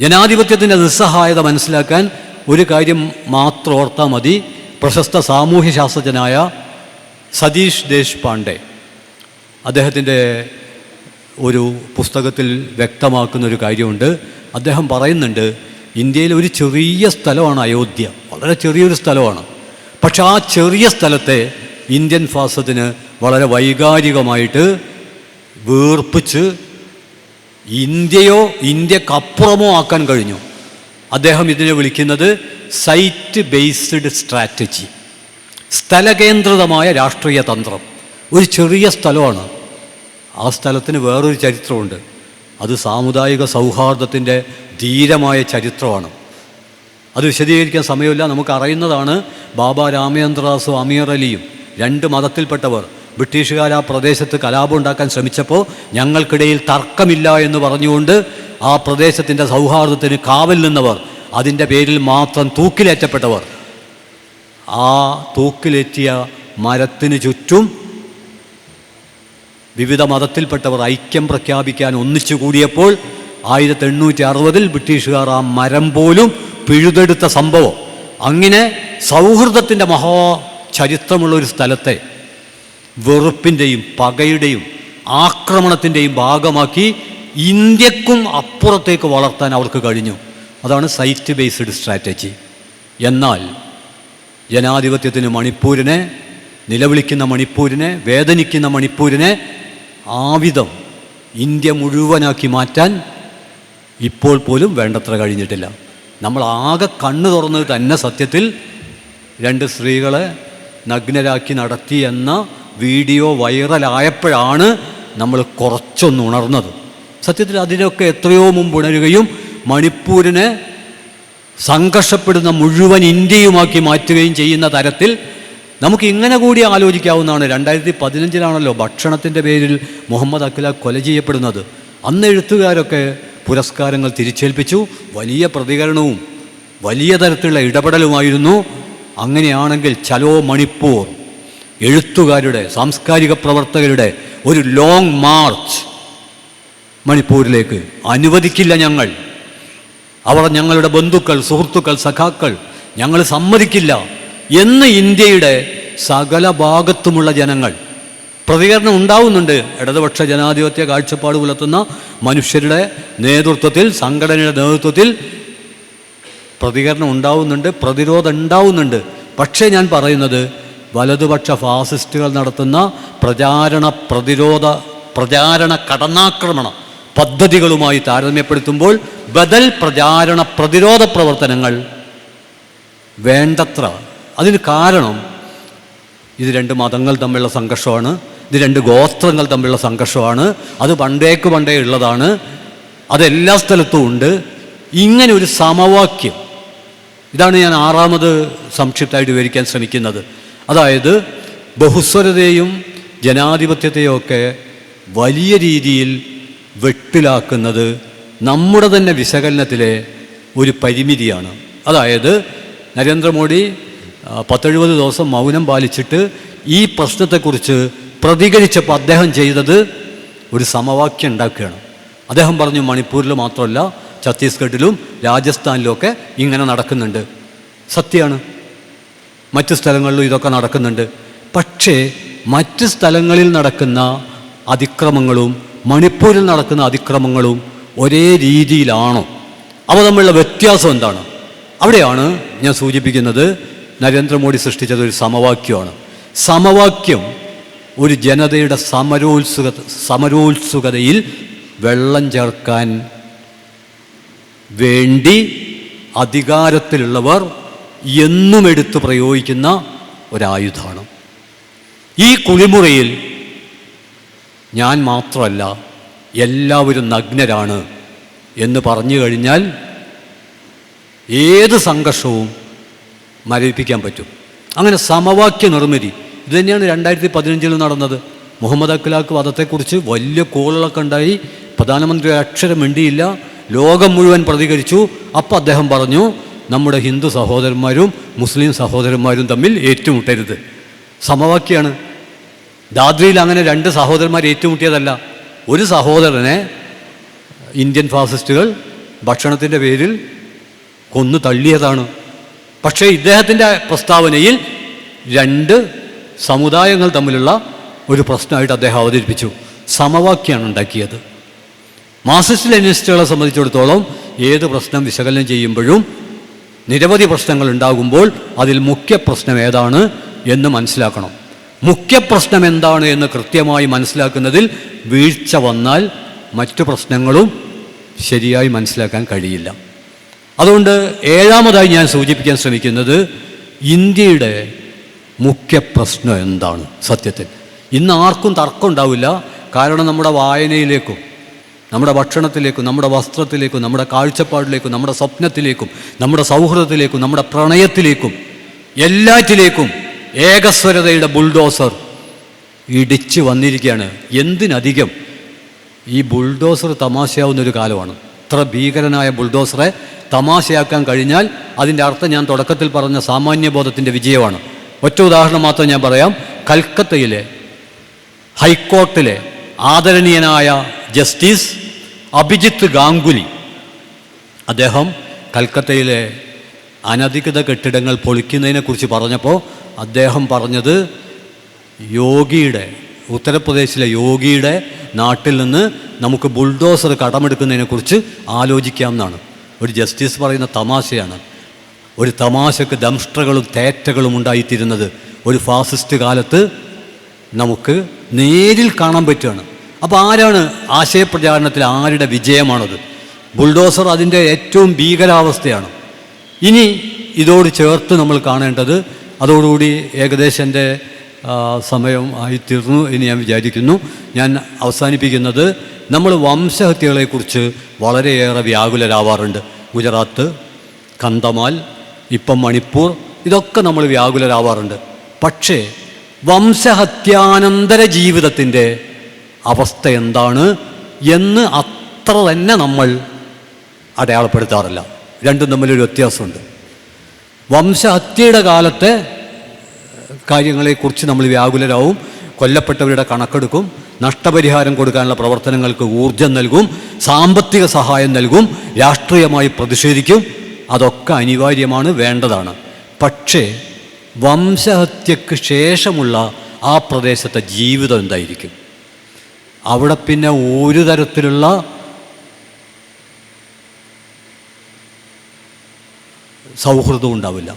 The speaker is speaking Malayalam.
ജനാധിപത്യത്തിന്റെ നിസ്സഹായത മനസ്സിലാക്കാൻ ഒരു കാര്യം മാത്രം ഓർത്താൽ മതി. പ്രശസ്ത സാമൂഹ്യ ശാസ്ത്രജ്ഞനായ സതീഷ് ദേശ്പാണ്ഡെ അദ്ദേഹത്തിന്റെ ഒരു പുസ്തകത്തിൽ വ്യക്തമാക്കുന്ന ഒരു കാര്യമുണ്ട്. അദ്ദേഹം പറയുന്നുണ്ട് ഇന്ത്യയിൽ ഒരു ചെറിയ സ്ഥലമാണ് അയോധ്യ. വളരെ ചെറിയൊരു സ്ഥലമാണ്. പക്ഷെ ആ ചെറിയ സ്ഥലത്തെ ഇന്ത്യൻ ഫാസത്തിന് വളരെ വൈകാരികമായിട്ട് വീർപ്പിച്ച് ഇന്ത്യയോ ഇന്ത്യക്കപ്പുറമോ ആക്കാൻ കഴിഞ്ഞു. അദ്ദേഹം ഇതിനെ വിളിക്കുന്നത് സൈറ്റ് ബേസ്ഡ് സ്ട്രാറ്റജി സ്ഥലകേന്ദ്രിതമായ രാഷ്ട്രീയ തന്ത്രം. ഒരു ചെറിയ സ്ഥലമാണ്. ആ സ്ഥലത്തിന് വേറൊരു ചരിത്രമുണ്ട്. അത് സാമുദായിക സൗഹാർദ്ദത്തിന്റെ ധീരമായ ചരിത്രമാണ്. അത് വിശദീകരിക്കാൻ സമയമില്ല. നമുക്ക് അറിയുന്നതാണ് ബാബ രാമചന്ദ്രദാസും അമീർ അലിയും രണ്ട് മതത്തിൽപ്പെട്ടവർ. ബ്രിട്ടീഷുകാർ ആ പ്രദേശത്ത് കലാപം ഉണ്ടാക്കാൻ ശ്രമിച്ചപ്പോൾ ഞങ്ങൾക്കിടയിൽ തർക്കമില്ല എന്ന് പറഞ്ഞുകൊണ്ട് ആ പ്രദേശത്തിന്റെ സൗഹാർദ്ദത്തിന് കാവൽ നിന്നവർ അതിന്റെ പേരിൽ മാത്രം തൂക്കിലേറ്റപ്പെട്ടവർ. ആ തൂക്കിലേറ്റിയ മരത്തിന് ചുറ്റും വിവിധ മതത്തിൽപ്പെട്ടവർ ഐക്യം പ്രഖ്യാപിക്കാൻ ഒന്നിച്ചു കൂടിയപ്പോൾ ആയിരത്തി എണ്ണൂറ്റി അറുപതിൽ ബ്രിട്ടീഷുകാർ ആ മരം പോലും പിഴുതെടുത്ത സംഭവം. അങ്ങനെ സൗഹൃദത്തിന്റെ മഹാ ചരിത്രമുള്ള ഒരു സ്ഥലത്തെ വെറുപ്പിന്റെയും പകയുടെയും ആക്രമണത്തിന്റെയും ഭാഗമാക്കി ഇന്ത്യക്കും അപ്പുറത്തേക്ക് വളർത്താൻ അവർക്ക് കഴിഞ്ഞു. അതാണ് സൈറ്റ് ബേസ്ഡ് സ്ട്രാറ്റജി എന്നാൽ ജനാധിപത്യത്തിന് മണിപ്പൂരിനെ നിലവിളിക്കുന്ന മണിപ്പൂരിനെ വേദനിക്കുന്ന മണിപ്പൂരിനെ ആവിധം ഇന്ത്യ മുഴുവനാക്കി മാറ്റാൻ ഇപ്പോൾ പോലും വേണ്ടത്ര കഴിഞ്ഞിട്ടില്ല. നമ്മൾ ആകെ കണ്ണു തുറന്നത് തന്നെ സത്യത്തിൽ രണ്ട് സ്ത്രീകളെ നഗ്നരാക്കി നടത്തി എന്ന വീഡിയോ വൈറലായപ്പോഴാണ് നമ്മൾ കുറച്ചൊന്ന് ഉണർന്നത്. സത്യത്തിൽ അതിനൊക്കെ എത്രയോ മുമ്പ് ഉണരുകയും മണിപ്പൂരിനെ സംഘർഷപ്പെടുന്ന മുഴുവൻ ഇന്ത്യയുമാക്കി മാറ്റുകയും ചെയ്യുന്ന തരത്തിൽ നമുക്ക് ഇങ്ങനെ കൂടി ആലോചിക്കാവുന്നതാണ്. രണ്ടായിരത്തി പതിനഞ്ചിലാണല്ലോ ഭക്ഷണത്തിന്റെ പേരിൽ മുഹമ്മദ് അഖില കൊല ചെയ്യപ്പെടുന്നത്. അന്ന് എഴുത്തുകാരൊക്കെ പുരസ്കാരങ്ങൾ തിരിച്ചേൽപ്പിച്ചു. വലിയ പ്രതികരണവും വലിയ തരത്തിലുള്ള ഇടപെടലുമായിരുന്നു. അങ്ങനെയാണെങ്കിൽ ചലോ മണിപ്പൂർ. എഴുത്തുകാരുടെ സാംസ്കാരിക പ്രവർത്തകരുടെ ഒരു ലോങ് മാർച്ച് മണിപ്പൂരിലേക്ക് അനുവദിക്കില്ല ഞങ്ങൾ. അവർ ഞങ്ങളുടെ ബന്ധുക്കൾ സുഹൃത്തുക്കൾ സഖാക്കൾ ഞങ്ങൾ സമ്മതിക്കില്ല എന്ന് ഇന്ത്യയുടെ സകല ഭാഗത്തുമുള്ള ജനങ്ങൾ. പ്രതികരണം ഉണ്ടാവുന്നുണ്ട്. ഇടതുപക്ഷ ജനാധിപത്യ കാഴ്ചപ്പാട് പുലർത്തുന്ന മനുഷ്യരുടെ നേതൃത്വത്തിൽ സംഘടനയുടെ നേതൃത്വത്തിൽ പ്രതികരണം ഉണ്ടാവുന്നുണ്ട് പ്രതിരോധം ഉണ്ടാവുന്നുണ്ട്. പക്ഷേ ഞാൻ പറയുന്നത് വലതുപക്ഷ ഫാസിസ്റ്റുകൾ നടത്തുന്ന പ്രചാരണ പ്രതിരോധ പ്രചാരണ കടന്നാക്രമണ പദ്ധതികളുമായി താരതമ്യപ്പെടുത്തുമ്പോൾ ബദൽ പ്രചാരണ പ്രതിരോധ പ്രവർത്തനങ്ങൾ വേണ്ടത്ര. അതിന് കാരണം ഇത് രണ്ട് മതങ്ങൾ തമ്മിലുള്ള സംഘർഷമാണ് ഇത് രണ്ട് ഗോത്രങ്ങൾ തമ്മിലുള്ള സംഘർഷമാണ് അത് പണ്ടേക്ക് പണ്ടേ ഉള്ളതാണ് അതെല്ലാ സ്ഥലത്തും ഉണ്ട്. ഇങ്ങനെ ഒരു സമവാക്യം. ഇതാണ് ഞാൻ ആറാമത് സംക്ഷിപ്തമായിട്ട് വിവരിക്കാൻ ശ്രമിക്കുന്നത്. അതായത് ബഹുസ്വരതയും ജനാധിപത്യത്തെയും ഒക്കെ വലിയ രീതിയിൽ വെട്ടിലാക്കുന്നത് നമ്മുടെ തന്നെ വിശകലനത്തിലെ ഒരു പരിമിതിയാണ്. അതായത് നരേന്ദ്രമോദി പത്തെഴുപത് ദിവസം മൗനം പാലിച്ചിട്ട് ഈ പ്രശ്നത്തെക്കുറിച്ച് പ്രതികരിച്ചപ്പോൾ അദ്ദേഹം ചെയ്തത് ഒരു സമവാക്യം ഉണ്ടാക്കുകയാണ്. അദ്ദേഹം പറഞ്ഞു മണിപ്പൂരിൽ മാത്രമല്ല ഛത്തീസ്ഗഡിലും രാജസ്ഥാനിലുമൊക്കെ ഇങ്ങനെ നടക്കുന്നുണ്ട്. സത്യമാണ്. മറ്റ് സ്ഥലങ്ങളിലും ഇതൊക്കെ നടക്കുന്നുണ്ട്. പക്ഷേ മറ്റ് സ്ഥലങ്ങളിൽ നടക്കുന്ന അതിക്രമങ്ങളും മണിപ്പൂരിൽ നടക്കുന്ന അതിക്രമങ്ങളും ഒരേ രീതിയിലാണോ? അവ തമ്മിലുള്ള വ്യത്യാസം എന്താണ്? അവിടെയാണ് ഞാൻ സൂചിപ്പിക്കുന്നത് നരേന്ദ്രമോദി സൃഷ്ടിച്ചത് ഒരു സമവാക്യമാണ്. സമവാക്യം ഒരു ജനതയുടെ സമരോത്സുക സമരോത്സുകതയിൽ വെള്ളം ചേർക്കാൻ വേണ്ടി അധികാരത്തിലുള്ളവർ എന്നും എടുത്ത് പ്രയോഗിക്കുന്ന ഒരായുധമാണ് ഈ കുളിമുറിയിൽ ഞാൻ മാത്രമല്ല എല്ലാവരും നഗ്നരാണ് എന്ന് പറഞ്ഞു കഴിഞ്ഞാൽ ഏത് സംഘർഷവും മരവിപ്പിക്കാൻ പറ്റും. അങ്ങനെ സമവാക്യ നിർമ്മിതി ഇത് തന്നെയാണ് രണ്ടായിരത്തി പതിനഞ്ചിൽ നടന്നത്. മുഹമ്മദ് അഖ്ലാഖ് വധത്തെക്കുറിച്ച് വലിയ കോളുകളൊക്കെ ഉണ്ടായി. പ്രധാനമന്ത്രി അക്ഷരം മിണ്ടിയില്ല. ലോകം മുഴുവൻ പ്രതികരിച്ചു. അപ്പോൾ അദ്ദേഹം പറഞ്ഞു നമ്മുടെ ഹിന്ദു സഹോദരന്മാരും മുസ്ലിം സഹോദരന്മാരും തമ്മിൽ ഏറ്റുമുട്ടരുത്. സമവാക്യമാണ് ദാദ്രിയിൽ അങ്ങനെ രണ്ട് സഹോദരന്മാർ ഏറ്റുമുട്ടിയതല്ല. ഒരു സഹോദരനെ ഇന്ത്യൻ ഫാസിസ്റ്റുകൾ ഭക്ഷണത്തിന്റെ പേരിൽ കൊന്നു തള്ളിയതാണ്. പക്ഷേ ഇദ്ദേഹത്തിന്റെ പ്രസ്താവനയിൽ രണ്ട് സമുദായങ്ങൾ തമ്മിലുള്ള ഒരു പ്രശ്നമായിട്ട് അദ്ദേഹം അവതരിപ്പിച്ചു. സമവാക്യമാണ് ഉണ്ടാക്കിയത്. മാർസിസ്റ്റ് ലെനിസ്റ്റുകളെ സംബന്ധിച്ചിടത്തോളം ഏത് പ്രശ്നം വിശകലനം ചെയ്യുമ്പോഴും നിരവധി പ്രശ്നങ്ങൾ ഉണ്ടാകുമ്പോൾ അതിൽ മുഖ്യ പ്രശ്നം ഏതാണ് എന്ന് മനസ്സിലാക്കണം. മുഖ്യ പ്രശ്നം എന്താണ് എന്ന് കൃത്യമായി മനസ്സിലാക്കുന്നതിൽ വീഴ്ച വന്നാൽ മറ്റു പ്രശ്നങ്ങളും ശരിയായി മനസ്സിലാക്കാൻ കഴിയില്ല. അതുകൊണ്ട് ഏഴാമതായി ഞാൻ സൂചിപ്പിക്കാൻ ശ്രമിക്കുന്നത് ഇന്ത്യയുടെ മുഖ്യ പ്രശ്നം എന്താണ്? സത്യത്തിൽ. ഇന്ന് ആർക്കും തർക്കം ഉണ്ടാവില്ല. കാരണം നമ്മുടെ വായനയിലേക്കും നമ്മുടെ ഭക്ഷണത്തിലേക്കും നമ്മുടെ വസ്ത്രത്തിലേക്കും നമ്മുടെ കാഴ്ചപ്പാടിലേക്കും നമ്മുടെ സ്വപ്നത്തിലേക്കും നമ്മുടെ സൗഹൃദത്തിലേക്കും നമ്മുടെ പ്രണയത്തിലേക്കും എല്ലാറ്റിലേക്കും ഏകസ്വരതയുടെ ബുൾഡോസർ ഇടിച്ച് വന്നിരിക്കുകയാണ്. എന്തിനധികം? ഈ ബുൾഡോസർ തമാശയാവുന്ന ഒരു കാലമാണ്. ഇത്ര ഭീകരനായ ബുൾഡോസറെ തമാശയാക്കാൻ കഴിഞ്ഞാൽ അതിന്റെ അർത്ഥം ഞാൻ തുടക്കത്തിൽ പറഞ്ഞ സാമാന്യബോധത്തിന്റെ വിജയമാണ്. ഒറ്റ ഉദാഹരണം മാത്രം ഞാൻ പറയാം. കൽക്കത്തയിലെ ഹൈക്കോർട്ടിലെ ആദരണീയനായ ജസ്റ്റിസ് അഭിജിത്ത് ഗാംഗുലി. അദ്ദേഹം കൽക്കത്തയിലെ അനധികൃത കെട്ടിടങ്ങൾ പൊളിക്കുന്നതിനെക്കുറിച്ച് പറഞ്ഞപ്പോൾ അദ്ദേഹം പറഞ്ഞത് യോഗിയുടെ ഉത്തർപ്രദേശിലെ യോഗിയുടെ നാട്ടിൽ നിന്ന് നമുക്ക് ബുൾഡോസർ കടമെടുക്കുന്നതിനെക്കുറിച്ച് ആലോചിക്കാം എന്നാണ് ഒരു ജസ്റ്റിസ് പറയുന്ന തമാശയാണ്. ഒരു തമാശക്ക് ദംഷ്ട്രകളും തേറ്റകളും ഉണ്ടായിത്തീരുന്നത് ഒരു ഫാസിസ്റ്റ് കാലത്ത് നമുക്ക് നേരിൽ കാണാൻ പറ്റുകയാണ്. അപ്പോൾ ആരാണ് ആശയപ്രചാരണത്തിൽ ആരുടെ വിജയമാണത്? ബുൾഡോസർ അതിന്റെ ഏറ്റവും ഭീകരാവസ്ഥയാണ്. ഇനി ഇതോട് ചേർത്ത് നമ്മൾ കാണേണ്ടത് അതോടുകൂടി ഏകദേശം എന്റെ സമയം ആയിത്തീർന്നു എന്ന് ഞാൻ വിചാരിക്കുന്നു. ഞാൻ അവസാനിപ്പിക്കുന്നത് നമ്മൾ വംശഹത്യകളെക്കുറിച്ച് വളരെയേറെ വ്യാകുലരാവാറുണ്ട്. ഗുജറാത്ത് കന്തമാൽ ഇപ്പം മണിപ്പൂർ ഇതൊക്കെ നമ്മൾ വ്യാകുലരാവാറുണ്ട്. പക്ഷേ വംശഹത്യാനന്തര ജീവിതത്തിന്റെ അവസ്ഥ എന്താണ് എന്ന് അത്ര തന്നെ നമ്മൾ അടയാളപ്പെടുത്താറില്ല. രണ്ടും തമ്മിലൊരു വ്യത്യാസമുണ്ട്. വംശഹത്യയുടെ കാലത്തെ കാര്യങ്ങളെക്കുറിച്ച് നമ്മൾ വ്യാകുലരാവും കൊല്ലപ്പെട്ടവരുടെ കണക്കെടുക്കും നഷ്ടപരിഹാരം കൊടുക്കാനുള്ള പ്രവർത്തനങ്ങൾക്ക് ഊർജം നൽകും സാമ്പത്തിക സഹായം നൽകും രാഷ്ട്രീയമായി പ്രതിഷേധിക്കും അതൊക്കെ അനിവാര്യമാണ് വേണ്ടതാണ്. പക്ഷേ വംശഹത്യക്ക് ശേഷമുള്ള ആ പ്രദേശത്തെ ജീവിതം എന്തായിരിക്കും? അവിടെ പിന്നെ ഒരു തരത്തിലുള്ള സൗഹൃദവും ഉണ്ടാവില്ല.